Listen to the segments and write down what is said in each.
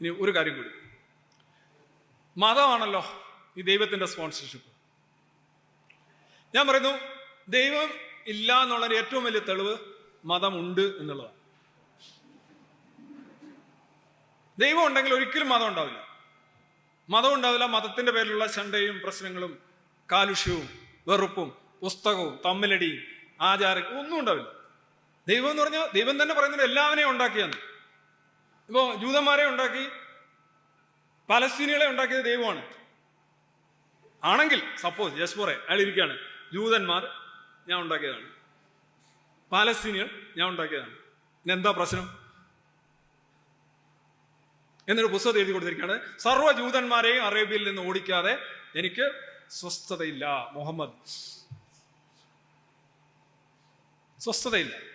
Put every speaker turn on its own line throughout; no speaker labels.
ഇനി ഒരു കാര്യം കൂടി. മതമാണല്ലോ ഈ ദൈവത്തിന്റെ സ്പോൺസർഷിപ്പ് ഞാൻ പറയുന്നു ദൈവം ഇല്ല എന്നുള്ള ഏറ്റവും വലിയ തെളിവ് മതമുണ്ട് എന്നുള്ളതാണ്. ദൈവം ഉണ്ടെങ്കിൽ ഒരിക്കലും മതം ഉണ്ടാവില്ല. മതം ഉണ്ടാവില്ല മതത്തിന്റെ പേരിലുള്ള ചണ്ടയും പ്രശ്നങ്ങളും കാലുഷ്യവും വെറുപ്പും പുസ്തകവും തമ്മിലടിയും ആചാരം ഒന്നും ഉണ്ടാവില്ല. ദൈവം എന്ന് പറഞ്ഞാൽ ദൈവം തന്നെ പറയുന്നത് എല്ലാവരെയും ഉണ്ടാക്കിയാണ് ഇപ്പോ ജൂതന്മാരെ ഉണ്ടാക്കി പലസ്തീനികളെ ഉണ്ടാക്കിയത് ദൈവമാണ്. ആണെങ്കിൽ സപ്പോസ് ജസ്പോറെ അയാൾ ഇരിക്കുകയാണ് ജൂതന്മാർ ഞാൻ ഉണ്ടാക്കിയതാണ്. പാലസ്തീനികൾ ഞാൻ ഉണ്ടാക്കിയതാണ്. എന്താ പ്രശ്നം? എന്നൊരു പുസ്തകം എഴുതി കൊടുത്തിരിക്കുകയാണ്. സർവ ജൂതന്മാരെയും അറേബ്യയിൽ നിന്ന് ഓടിക്കാതെ എനിക്ക് സ്വസ്ഥതയില്ല മുഹമ്മദ്. സ്വസ്ഥതയില്ല.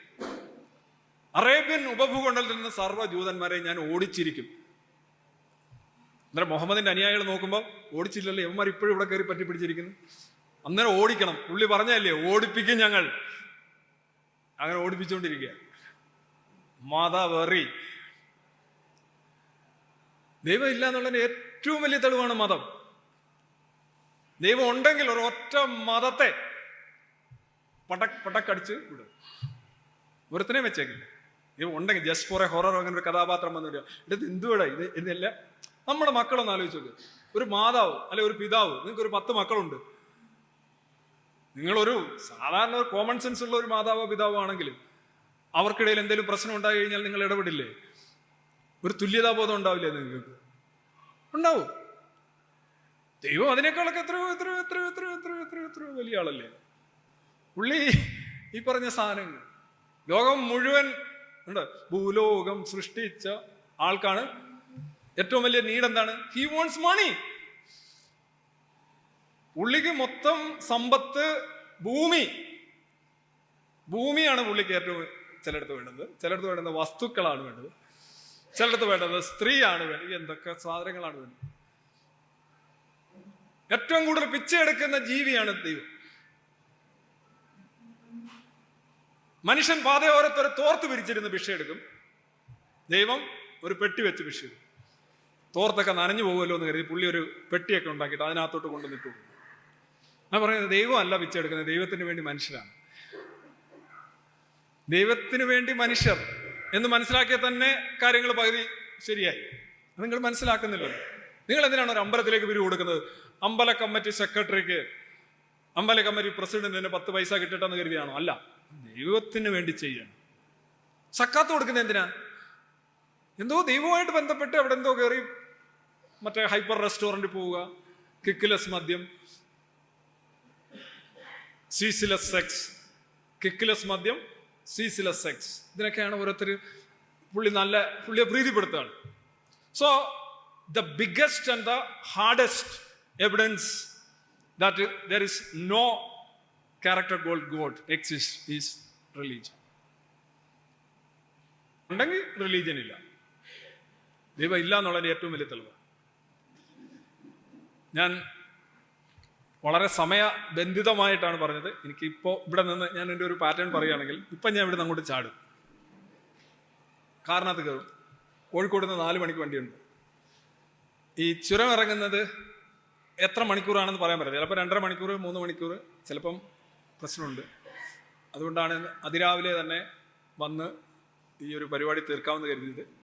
അറേബ്യൻ ഉപഭൂഖണ്ഡത്തിൽ നിന്ന് സർവ ജൂതന്മാരെ ഞാൻ ഓടിച്ചിരിക്കും. അന്നേരം മുഹമ്മദിന്റെ അനുയായികൾ നോക്കുമ്പോൾ ഓടിച്ചില്ലല്ലോ? യവന്മാർ ഇപ്പോഴും ഇവിടെ കയറി പറ്റി പിടിച്ചിരിക്കുന്നു. അന്നേരം ഓടിക്കണം. പുള്ളി പറഞ്ഞല്ലേ ഓടിപ്പിക്കും ഞങ്ങൾ. അങ്ങനെ ഓടിപ്പിച്ചുകൊണ്ടിരിക്കുക. മതവെറി ദൈവം ഇല്ല എന്നുള്ളതിന് ഏറ്റവും വലിയ തെളിവാണ് മതം. ദൈവം ഉണ്ടെങ്കിൽ ഒരു ഒറ്റ മതത്തെ പടക് പടക്കടിച്ച് വിടും. ഒരുത്തനെ വെച്ചേക്കില്ല. ദൈവം ഉണ്ടെങ്കിൽ ജസ്റ്റ് ഫോർ എ ഹൊറർ അങ്ങനെ ഒരു കഥാപാത്രം വന്നു വരിക ഇത് എന്തുവേടാ? ഇത് ഇതല്ല നമ്മുടെ മക്കളൊന്ന് ആലോചിച്ച് നോക്ക്. ഒരു മാതാവ് അല്ലെ ഒരു പിതാവ് നിങ്ങൾക്ക് ഒരു പത്ത് മക്കളുണ്ട്. നിങ്ങളൊരു സാധാരണ ഒരു കോമൺ സെൻസ് ഉള്ള ഒരു മാതാവോ പിതാവോ ആണെങ്കിൽ അവർക്കിടയിൽ എന്തെങ്കിലും പ്രശ്നം ഉണ്ടായി കഴിഞ്ഞാൽ നിങ്ങൾ ഇടപെടില്ലേ? ഒരു തുല്യതാബോധം ഉണ്ടാവില്ലേ നിങ്ങൾക്ക്? ഉണ്ടാവും. ദൈവം അതിനേക്കാളൊക്കെ എത്രയോ എത്രയോ എത്രയോ എത്രയോ എത്രയോ എത്രയോ എത്രയോ വലിയ ആളല്ലേ? പുള്ളി ഈ പറഞ്ഞ സാധനങ്ങൾ. ലോകം മുഴുവൻ ഉണ്ട്. ഭൂലോകം സൃഷ്ടിച്ച ആൾക്കാണ്. ഏറ്റവും വലിയ നീഡ് എന്താണ്? ഹി വോൺസ് മണി പുള്ളിക്ക് മൊത്തം സമ്പത്ത് ഭൂമി. ഭൂമിയാണ് പുള്ളിക്ക് ഏറ്റവും ചിലയിടത്ത് വേണ്ടത്. ചിലയിടത്ത് വേണ്ടത് വസ്തുക്കളാണ് വേണ്ടത്. ചിലയിടത്ത് വേണ്ടത് സ്ത്രീയാണ് വേണ്ടത്. എന്തൊക്കെ സാധനങ്ങളാണ് വേണ്ടത്? ഏറ്റവും കൂടുതൽ പിച്ചയെടുക്കുന്ന ജീവിയാണ് ദൈവം. മനുഷ്യൻ പാതയോരത്തൊരു തോർത്ത് വിരിച്ചിരുന്ന് ഭിക്ഷ എടുക്കും. ദൈവം ഒരു പെട്ടി വെച്ച് ഭിക്ഷ എടുക്കും. തോർത്തൊക്കെ നനഞ്ഞു പോകുമല്ലോ എന്ന് കരുതി പുള്ളി ഒരു പെട്ടിയൊക്കെ ഉണ്ടാക്കിയിട്ട് അതിനകത്തോട്ട് കൊണ്ടുവന്നിട്ടു ഞാൻ പറയുന്നത് ദൈവമല്ല പിച്ചെടുക്കുന്നത് ദൈവത്തിന് വേണ്ടി മനുഷ്യരാണ്. ദൈവത്തിന് വേണ്ടി മനുഷ്യർ എന്ന് മനസ്സിലാക്കിയ തന്നെ കാര്യങ്ങൾ പകുതി ശരിയായി. നിങ്ങൾ മനസ്സിലാക്കുന്നില്ലല്ലോ. നിങ്ങൾ എന്തിനാണ് ഒരു അമ്പലത്തിലേക്ക് പിരിവ് കൊടുക്കുന്നത്? അമ്പല കമ്മിറ്റി സെക്രട്ടറിക്ക് അമ്പല പ്രസിഡന്റിന് പത്ത് പൈസ കിട്ടട്ടെന്ന് കരുതിയാണോ? അല്ല. ദൈവത്തിന് വേണ്ടി ചെയ്യണം. സക്കാത്ത് കൊടുക്കുന്ന എന്തിനാ? എന്തോ ദൈവമായിട്ട് ബന്ധപ്പെട്ട് അവിടെ എന്തോ കയറി മറ്റേ ഹൈപ്പർ റെസ്റ്റോറന്റ് പോവുക. കിക്കിലെസ് മദ്യം. സീസിലെസ് സെക്സ്. കിക്കിലെസ് മദ്യം സീസിലെസ് സെക്സ്. ഇതിനൊക്കെയാണ് ഓരോരുത്തർ പുള്ളി നല്ല പുള്ളിയെ പ്രീതിപ്പെടുത്തുകയാണ്. So the biggest and the hardest evidence that there is no character called God exists is religion. ഉണ്ടെങ്കിൽ റിലീജിയൻ ഇല്ല. ദൈവം ഇല്ല എന്നുള്ളതിന് ഏറ്റവും വലിയ തെളിവ്. ഞാൻ വളരെ സമയബന്ധിതമായിട്ടാണ് പറഞ്ഞത്. എനിക്കിപ്പോൾ ഇവിടെ നിന്ന് ഞാൻ എന്റെ ഒരു പാറ്റേൺ പറയുകയാണെങ്കിൽ ഇപ്പം ഞാൻ ഇവിടെ നിന്ന് അങ്ങോട്ട് ചാടും. കാരണത്ത് കയറും. കോഴിക്കോട് നിന്ന് നാല് മണിക്ക് വണ്ടിയുണ്ട്. ഈ ചുരം ഇറങ്ങുന്നത് എത്ര മണിക്കൂറാണെന്ന് പറയാൻ പറ്റില്ല ചിലപ്പോൾ രണ്ടര മണിക്കൂർ മൂന്ന് മണിക്കൂർ ചിലപ്പം പ്രശ്നമുണ്ട്. അതുകൊണ്ടാണ് അതിരാവിലെ തന്നെ വന്ന് ഈ ഒരു പരിപാടി തീർക്കാമെന്ന് കരുതിയത്.